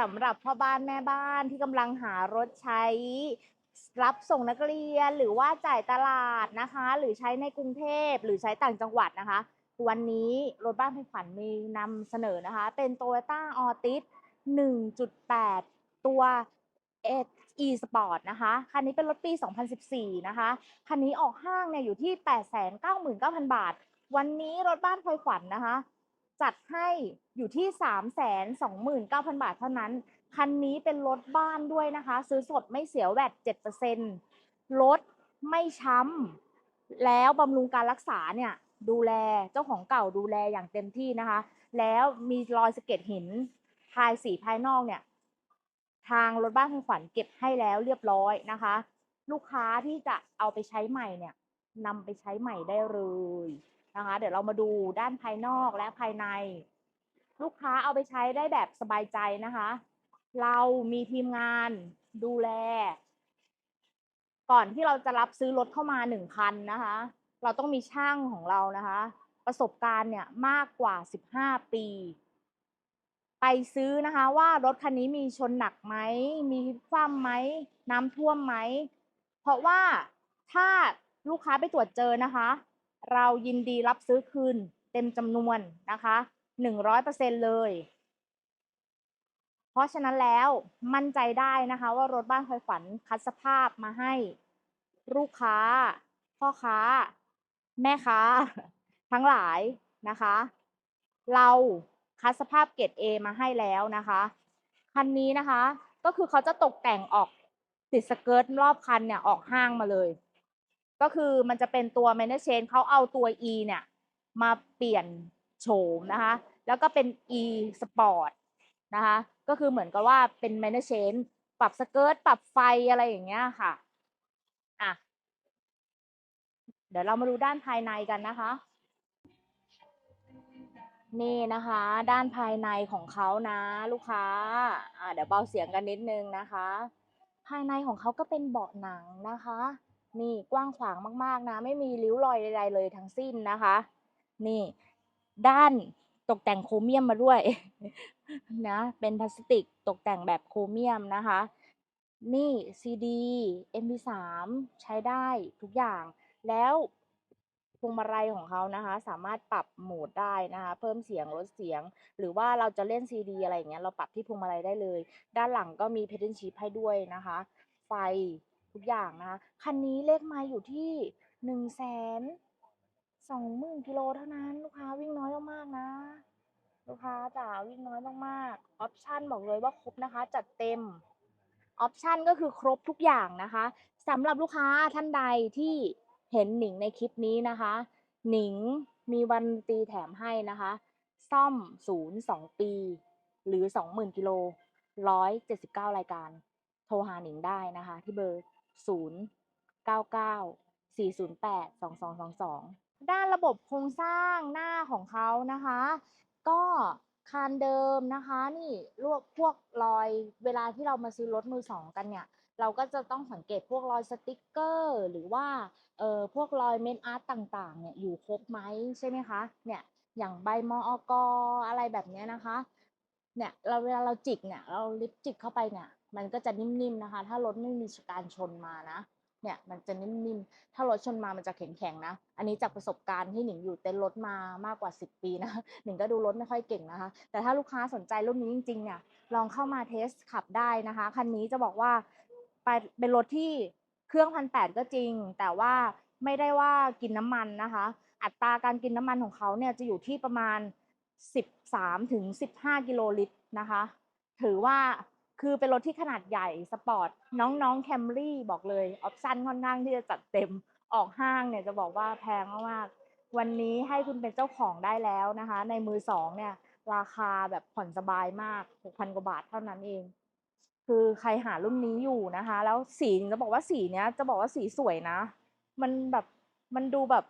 สำหรับพ่อบ้านแม่บ้านที่กำลังหารถใช้ รับส่งนักเรียนหรือว่าจ่ายตลาดนะคะ หรือใช้ในกรุงเทพหรือใช้ต่างจังหวัดนะคะ วันนี้รถบ้านไฟขวัญมีนำเสนอนะคะ เป็น Toyota Altis 1.8 ตัว e Sport นะคะ คันนี้เป็นรถปี 2014 นะคะ คันนี้ออกห้างเนี่ยอยู่ที่ 899,000 บาท วันนี้รถบ้านไฟขวัญนะคะ จัดให้อยู่ที่ 329,000 บาทเท่านั้น คันนี้เป็นรถบ้านด้วยนะคะ ซื้อสดไม่เสียแวด7%รถไม่ช้ำแล้วบำรุงการรักษาเนี่ยดูแลเจ้าของเก่าดูแลอย่างเต็มที่นะคะ แล้วมีรอยสะเก็ดหินภายสีภายนอกเนี่ย ทางรถบ้านคุณขวัญเก็บให้แล้วเรียบร้อยนะคะ ลูกค้าที่จะเอาไปใช้ใหม่เนี่ยนำไปใช้ใหม่ได้เลย นะคะ เดี๋ยวเรามาดูด้านภายนอกและภายใน ลูกค้าเอาไปใช้ได้แบบสบายใจนะคะ เรามีทีมงานดูแล ก่อนที่เราจะรับซื้อรถเข้ามาหนึ่งคันนะคะ เราต้องมีช่างของเรานะคะ ประสบการณ์เนี่ยมากกว่า15ปี ไปซื้อนะคะ ว่ารถคันนี้มีชนหนักไหมมีคว่ำไหมน้ำท่วมไหมเพราะว่าถ้าลูกค้าไปตรวจเจอนะคะ เรายินดีรับซื้อคืนเต็มจำนวนนะคะหนึ่งร้อยเปอร์เซ็นเลย เพราะฉะนั้นแล้วมั่นใจได้นะคะ ว่ารถบ้านคอยฝันคัดสภาพมาให้ลูกค้า พ่อค้า แม่ค้า ทั้งหลายนะคะ เราคัดสภาพเกรด A มาให้แล้วนะคะ คันนี้นะคะ ก็คือเขาจะตกแต่งออกติดสเกิร์ตรอบคันเนี่ยออกห้างมาเลย ก็คือมันจะเป็นตัว m a n a g e Chain เขาเอาตัว E เนี่ยมาเปลี่ยนโฉมนะคะ แล้วก็เป็น E Sport นะคะ ก็คือเหมือนกับว่าเป็น m a n a g e Chain ปรับสเกิร์ตปรับไฟอะไรอย่างเงี้ยค่ะอะ เดี๋ยวเรามาดูด้านภายในกันนะคะ นี่นะคะ ด้านภายในของเขานะ ลูกค้า อ่าเดี๋ยวเบาเสียงกันนิดนึงนะคะ ภายในของเขาก็เป็นเบาะหนังนะคะ นี่กว้างขวางมากๆนะ ไม่มีริ้วรอยใดๆเลยทั้งสิ้นนะคะ นี่ ด้านตกแต่งโครเมียมมาด้วยนะ เป็นพลาสติกตกแต่งแบบโครเมียมนะคะ นี่ CD MP3 ใช้ได้ทุกอย่าง แล้วพวงมาลัยของเขานะคะ สามารถปรับโหมดได้นะคะ เพิ่มเสียงลดเสียง หรือว่าเราจะเล่นซีดีอะไรอย่างเงี้ยเราปรับที่พวงมาลัยได้เลย ด้านหลังก็มีเพด a l shift ให้ด้วยนะคะ ไฟ ทุกอย่างนะคะคันนี้เลขไมล์อยู่ที่หนึ่งแสนสองหมื่นกิโลเท่านั้น ลูกค้าวิ่งน้อยมากๆนะ ลูกค้าจ๋าวิ่งน้อยมากๆออปชั่นบอกเลยว่าครบนะคะ จัดเต็มออปชันก็คือครบทุกอย่างนะคะสำหรับลูกค้าท่านใดที่เห็นหนิงในคลิปนี้นะคะ หนิงมีวันตีแถมให้นะคะ ซ่อมศูนย์สองปี หรือสองหมื่นกิโลร้อยเจ็ดสิบเก้ารายการ โทรหาหนิงได้นะคะ ที่เบอร์ ศูนย์เก้าเก้าสี่ศูนย์แปดสองสองสองสองด้านระบบโครงสร้างหน้าของเขานะคะ ก็คานเดิมนะคะนี่ลวกพวกรอยเวลาที่เรามาซื้อรถมือสองกันเนี่ย เราก็จะต้องสังเกตพวกรอยสติกเกอร์ หรือว่าเอ่อพวกรอยเมนอาร์ตต่างๆเนี่ยอยู่ครบไหมใช่ไหมคะเนี่ยอย่างใบมออกอะไรแบบเนี้ยนะคะเนี่ยเราเวลาเราจิกเนี่ยเราลิปจิกเข้าไปเนี่ย มันก็จะนิ่มๆนะคะ ถ้ารถไม่มีการชนมานะ เนี่ยมันจะนิ่มๆ ถ้ารถชนมามันจะแข็งๆนะ อันนี้จากประสบการณ์ที่หนิงอยู่เต้นรถมามากกว่า 10 ปีนะหนิงก็ดูรถไม่ค่อยเก่งนะคะ แต่ถ้าลูกค้าสนใจรุ่นนี้จริงๆ เนี่ย ลองเข้ามาเทสขับได้นะคะ คันนี้จะบอกว่าไปเป็นรถที่เครื่องพันแปดก็จริง แต่ว่าไม่ได้ว่ากินน้ำมันนะคะ อัตราการกินน้ำมันของเขาเนี่ยจะอยู่ที่ประมาณ 13ถึง15 กิโลลิตรนะคะ ถือว่า คือเป็นรถที่ขนาดใหญ่สปอร์ตน้องๆแคมรี่บอกเลยออปชั่นค่อนข้างที่จะจัดเต็มออกห้างเนี่ยจะบอกว่าแพงมากๆวันนี้ให้คุณเป็นเจ้าของได้แล้วนะคะ ในมือสองเนี่ย ราคาแบบผ่อนสบายมาก6,000กว่าบาทเท่านั้นเอง คือใครหารุ่นนี้อยู่นะคะ แล้วสีจะบอกว่าสีเนี้ยจะบอกว่าสีสวยนะ มันแบบมันดูแบบ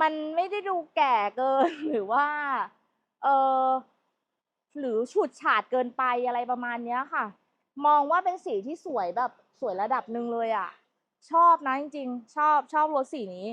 มันไม่ได้ดูแก่เกินหรือว่า เออ หรือฉูดฉาดเกินไปอะไรประมาณเนี้ยค่ะ มองว่าเป็นสีที่สวยแบบสวยระดับหนึ่งเลยอะ่ะ ชอบนะจริงๆ ชอบชอบรถสีนี้